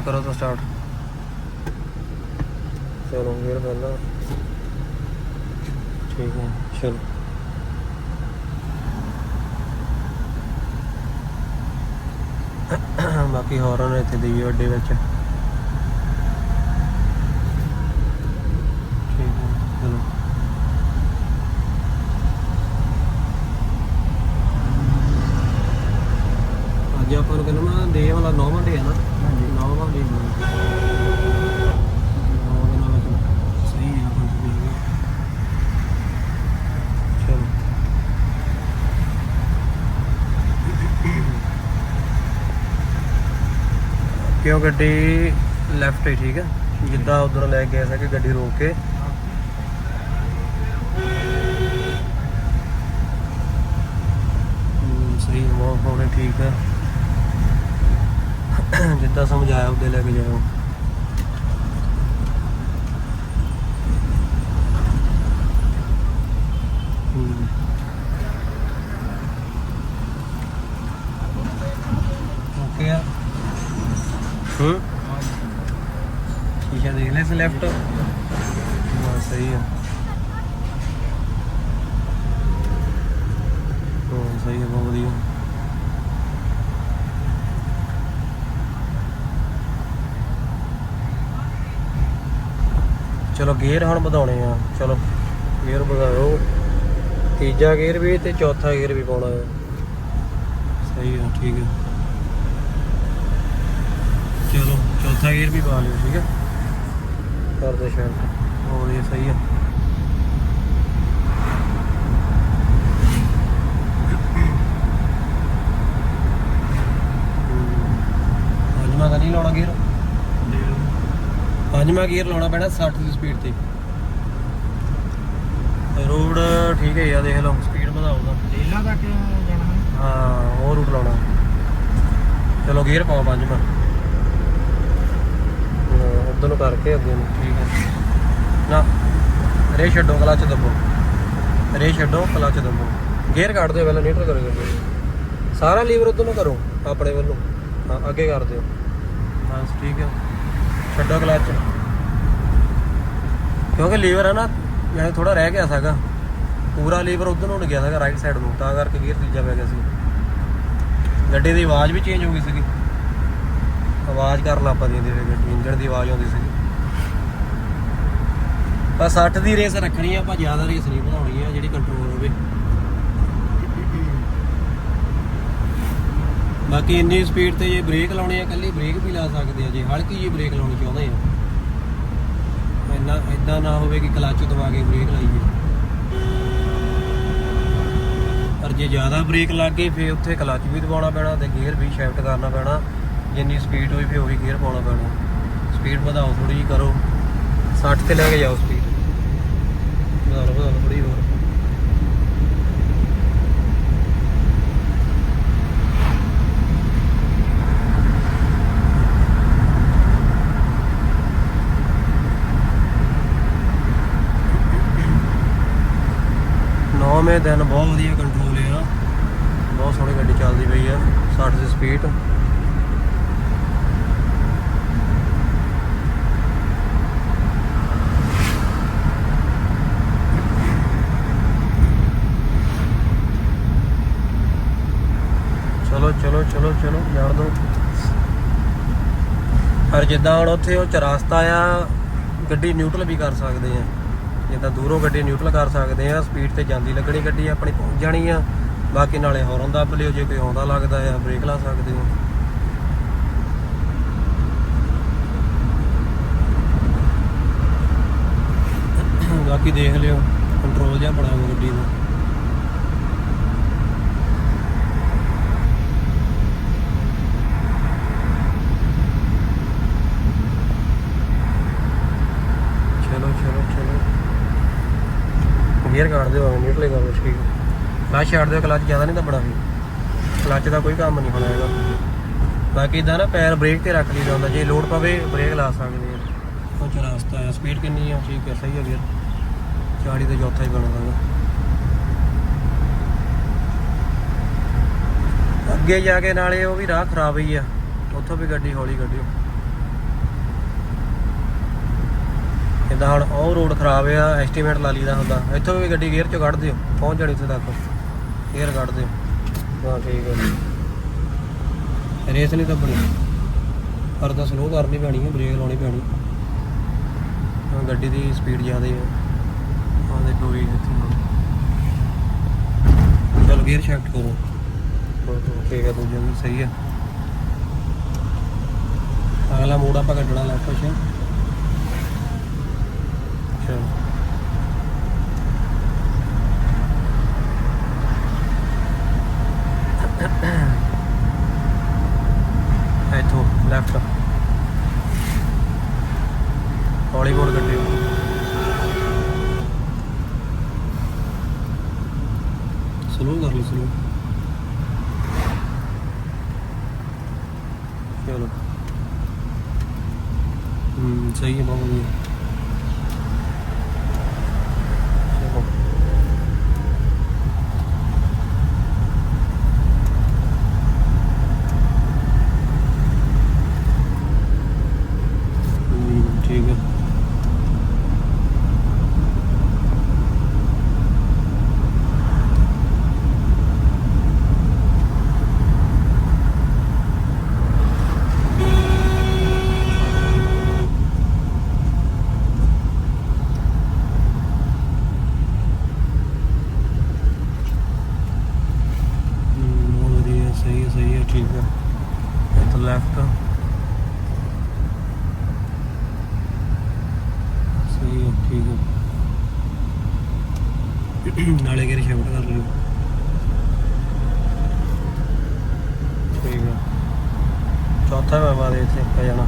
ਕਰੋ ਤਾਂ ਸਟਾਰਟ ਚਲੋ, ਫਿਰ ਪਹਿਲਾਂ। ਠੀਕ ਹੈ, ਚਲੋ। ਬਾਕੀ ਹੌਰਨ ਇੱਥੇ ਦੀ ਵੱਡੇ ਵਿੱਚ। ਅੱਜ ਆਪਾਂ ਨੂੰ ਕਹਿੰਦਾ ਵਿੱਚ ਸਹੀ ਹੈ ਆਪਾਂ ਨੂੰ ਵੀ ਚਲੋ। ਕਿਉਂ ਗੱਡੀ ਲੈਫਟ ਹੈ ਠੀਕ ਹੈ ਜਿੱਦਾਂ ਉਧਰ ਲੈ ਕੇ ਆਇਆ ਸੀ ਕਿ ਗੱਡੀ ਰੋਕ ਕੇ। ਸਹੀ ਹੈ ਬਹੁਤ ਹੋਣੇ ਠੀਕ ਹੈ ਜਿੱਦਾਂ ਸਮਝਾਇਆ ਉਹਦੇ ਲੈ ਕੇ ਜਾਓ। ਓਕੇ ਆ। ਹੂੰ। ਸ਼ੀਸ਼ਾ ਦੇਖ ਲੈ ਲੈਫਟ ਹਾਂ ਸਹੀ ਆ। ਸਹੀ ਹੈ ਬਹੁਤ ਵਧੀਆ। ਚਲੋ ਗੇਅਰ ਹੁਣ ਵਧਾਉਣੇ ਆ। ਚਲੋ ਗੇਅਰ ਵਧਾਓ। ਤੀਜਾ ਗੇਅਰ ਵੀ ਤੇ ਚੌਥਾ ਗੇਅਰ ਵੀ ਪਾਉਣਾ ਹੈ ਸਹੀ ਹੈ ਠੀਕ ਹੈ ਚਲੋ, ਚੌਥਾ ਗੇਅਰ ਵੀ ਪਾ ਲਿਓ, ਠੀਕ ਹੈ ਕਰ ਦੇ ਸ਼ਾਇਦ ਹੋਰ ਇਹ ਸਹੀ ਆ ਪੰਜਵਾਂ ਤਾਂ ਨਹੀਂ ਲਾਉਣਾ ਗੇਅਰ ਪੰਜਵਾਂ ਗੇਅਰ ਲਾਉਣਾ ਪੈਣਾ 60 ਦੀ ਸਪੀਡ ਤੇ। ਰੋਡ ਠੀਕ ਹੈ ਯਾ ਦੇਖ ਲਓ ਸਪੀਡ ਵਧਾਉਗਾ ਲੇਲਾ ਤੱਕ ਜਾਣਾ ਹੈ? ਹਾਂ ਉਹ ਰੂਟ ਲਾਉਣਾ। ਚਲੋ ਗੇਅਰ ਪਾਓ ਪੰਜਵਾਂ। ਉਧਰ ਨੂੰ ਕਰਕੇ ਅੱਗੇ ਨੂੰ। ਠੀਕ ਹੈ। ਨਾ ਰੇ ਛੱਡੋ ਕਲਚ ਦੱਬੋ। ਰੇ ਛੱਡੋ ਕਲਚ ਦੱਬੋ। ਗੇਅਰ ਕੱਢ ਦਿਓ ਪਹਿਲਾਂ ਨੀਟਰ ਕਰੋ ਸਾਰਾ ਲੀਵਰ ਉਧਰ ਨੂੰ ਕਰੋ ਆਪਣੇ ਵੱਲੋਂ। ਹਾਂ ਅੱਗੇ ਕਰ ਦਿਓ। ਬਸ ਠੀਕ ਹੈ। ਛੱਡੋ ਕਲਚ ਕਿਉਂਕਿ ਲੀਵਰ ਹੈ ਨਾ ਯਾਨੀ ਥੋੜਾ ਰਹਿ ਗਿਆ ਸੀਗਾ। ਪੂਰਾ ਲੀਵਰ ਉਧਰ ਨੂੰ ਨਹੀਂ ਗਿਆ ਸੀਗਾ ਰਾਈਟ ਸਾਈਡ ਨੂੰ। ਤਾਂ ਕਰਕੇ ਗੇਅਰ ਤੀਜਾ ਪੈ ਗਿਆ ਸੀ। ਗੱਡੀ ਦੀ ਆਵਾਜ਼ ਵੀ ਚੇਂਜ ਹੋ ਗਈ ਸੀਗੀ। ਆਵਾਜ਼ ਕਰਨ ਲੱਗ ਪਈ ਦੀ ਗੱਡੀ ਇੰਜਣ ਦੀ ਆਵਾਜ਼ ਆਉਂਦੀ ਸੀਗੀ। ਬਸ 60 ਦੀ ਰੇਸ ਰੱਖਣੀ ਆ, ਆਪਾਂ ਜ਼ਿਆਦਾ ਰੇਸ ਨਹੀਂ ਵਧਾਉਣੀ ਆ, ਜਿਹੜੀ ਕੰਟਰੋਲ ਹੋਵੇ। ਬਾਕੀ ਇੰਨੀ ਸਪੀਡ ਤੇ ਜੇ ਬ੍ਰੇਕ ਲਾਉਣੇ ਆ ਕੱਲੀ ਬ੍ਰੇਕ ਵੀ ਲਾ ਸਕਦੇ ਆ ਜੇ, ਹਲਕੀ ਜੀ ਬ੍ਰੇਕ ਲਾਉਣੀ ਚਾਹੁੰਦੇ ਆ। ਇਦਾਂ ਨਾ ਹੋਵੇ ਕਿ ਕਲੱਚ ਦਬਾ ਕੇ ਬ੍ਰੇਕ ਲਾਈਏ। ਪਰ ਜੇ ਜ਼ਿਆਦਾ ਬ੍ਰੇਕ ਲੱਗ ਗਈ, ਫੇਰ ਉੱਥੇ ਕਲਚ ਵੀ ਦਬਾਉਣਾ ਪੈਣਾ ਤੇ ਗੇਅਰ ਵੀ ਸ਼ਿਫਟ ਕਰਨਾ ਪੈਣਾ। ਜਿੰਨੀ ਸਪੀਡ ਹੋਈ, ਫੇਰ ਉਹੀ ਗੇਅਰ ਪਾਉਣਾ ਪੈਣਾ। ਸਪੀਡ ਵਧਾਓ ਥੋੜੀ ਜੀ ਕਰੋ। 60 ਤੇ ਲੈ ਕੇ ਜਾਓ ਸਪੀਡ ਵਧਾਓ ਵਧਾਓ ਵਧਾ ਲਓ ਥੋੜੀ ਹੋਰ। ਨੌਵੇਂ ਦਿਨ ਬਹੁਤ ਵਧੀਆ ਕੰਟਰੋਲ ਆ। ਬਹੁਤ ਸੋਹਣੀ ਗੱਡੀ ਚੱਲਦੀ ਪਈ ਆ 60 ਦੀ ਸਪੀਡ ਚਲੋ ਚਲੋ ਚਲੋ ਚਲੋ, ਜਾਣ ਦੋ ਪਰ ਜਿੱਦਾਂ ਹੁਣ ਉੱਥੇ ਉਹ ਚਰਾਸਤਾ ਆ, ਗੱਡੀ ਨਿਊਟਰਲ ਵੀ ਕਰ ਸਕਦੇ ਆ। ਜਿੱਦਾਂ ਦੂਰੋਂ ਗੱਡੀ ਨਿਊਟਰਲ ਕਰ ਸਕਦੇ ਆ ਸਪੀਡ ਤੇ ਜਾਂਦੀ ਲੱਗਣੀ ਗੱਡੀ ਆਪਣੀ ਪਹੁੰਚ ਜਾਣੀ ਆ। ਬਾਕੀ ਨਾਲੇ ਹੌਰਨ ਦੱਬ ਲਿਓ, ਜੇ ਕੋਈ ਆਉਂਦਾ ਲੱਗਦਾ ਆ ਬ੍ਰੇਕ ਲਾ ਸਕਦੇ ਹੋ। ਬਾਕੀ ਦੇਖ ਲਿਓ ਕੰਟਰੋਲ ਜਿਹਾ ਬੜਾ ਗੱਡੀ ਦਾ ਚਲੋ ਚਲੋ ਚਲੋ ਗੇਅਰ ਕੱਢ ਦਿਓ ਨਿਊਟਰਲ ਕਰ ਦਿਓ ਕਲਚ ਛੱਡ ਦਿਓ ਕਲਚ ਜ਼ਿਆਦਾ ਨਹੀਂ ਦੱਬਣਾ ਵੀ। ਕਲਚ ਦਾ ਕੋਈ ਕੰਮ ਨਹੀਂ ਹੋਣਾ ਹੈਗਾ। ਬਾਕੀ ਇਦਾਂ ਨਾ ਪੈਰ ਬ੍ਰੇਕ ਤੇ ਰੱਖ ਲਈਦਾ ਹੁੰਦਾ, ਜੇ ਲੋਡ ਪਵੇ ਬ੍ਰੇਕ ਲਾ ਸਕਦੇ ਆ। ਉਹ ਚ ਰਸਤਾ ਆ ਸਪੀਡ ਕਿੰਨੀ ਆ? ਠੀਕ ਹੈ, ਸਹੀ ਹੈ ਵੀਰ। 40 ਤੇ ਚੌਥਾ ਹੀ ਬਣਦਾ ਅੱਗੇ ਜਾ ਕੇ ਨਾਲੇ ਉਹ ਵੀ ਰਾਹ ਖਰਾਬ ਹੀ ਆ। ਉੱਥੋਂ ਵੀ ਗੱਡੀ ਹੌਲੀ ਕੱਢਿਓ। ਜਿੱਦਾਂ ਹੁਣ ਉਹ ਰੋਡ ਖਰਾਬ ਆ ਐਸਟੀਮੇਟ ਲਾ ਲਈਦਾ ਹੁੰਦਾ। ਇੱਥੋਂ ਵੀ ਗੱਡੀ ਗੇਅਰ ਚੋਂ ਕੱਢ ਦਿਓ, ਪਹੁੰਚ ਜਾਣੀ ਉੱਥੇ ਤੱਕ। ਗੇਅਰ ਕੱਢ ਦਿਓ। ਹਾਂ, ਠੀਕ ਹੈ ਰੇਸ ਨਹੀਂ ਦੱਬਣੀ। ਬਣੀ ਪਰ ਤਾਂ ਸਲੋ ਕਰਨੀ ਪੈਣੀ ਹੈ ਬ੍ਰੇਕ ਲਾਉਣੀ ਪੈਣੀ। ਹਾਂ, ਗੱਡੀ ਦੀ ਸਪੀਡ ਜ਼ਿਆਦਾ ਹੈ ਹਾਂ, ਦੇਖੋ ਵੀ ਇੱਥੇ ਚਲ ਗੇਅਰ ਸ਼ਿਫਟ ਕਰੋ। ਠੀਕ ਹੈ ਦੂਜਾ ਵੀ ਸਹੀ ਹੈ ਅਗਲਾ ਮੋੜ ਆਪਾਂ ਕੱਢਣਾ ਲੈਫਟ ਚ ਚਲ ਇੱਥੋਂ ਲੈਫਟ ਹੌਲੀ ਬੋਲ ਕੱਢਿਓ ਸਲੋ ਕਰ ਲਓ ਸਲੋ ਚਲੋ। ਹੂੰ ਸਹੀ ਹੈ ਬਹੁਤ ਵਧੀਆ ਚਲੋ ਹੂੰ ਠੀਕ ਹੈ ਹੂੰ, ਬਹੁਤ ਵਧੀਆ ਸਹੀ ਹੈ ਸਹੀ ਹੈ ਠੀਕ ਹੈ ਇੱਥੇ ਲੈਫਟ ਸਹੀ ਹੈ ਠੀਕ ਹੈ ਨਾਲੇ ਗੇਰ ਸ਼ਿਫਟ ਕਰ ਲਿਓ। ਠੀਕ ਆ। ਚੌਥਾ ਮੈਂ ਬਾਰੇ ਇੱਥੇ ਪੈ ਜਾਣਾ।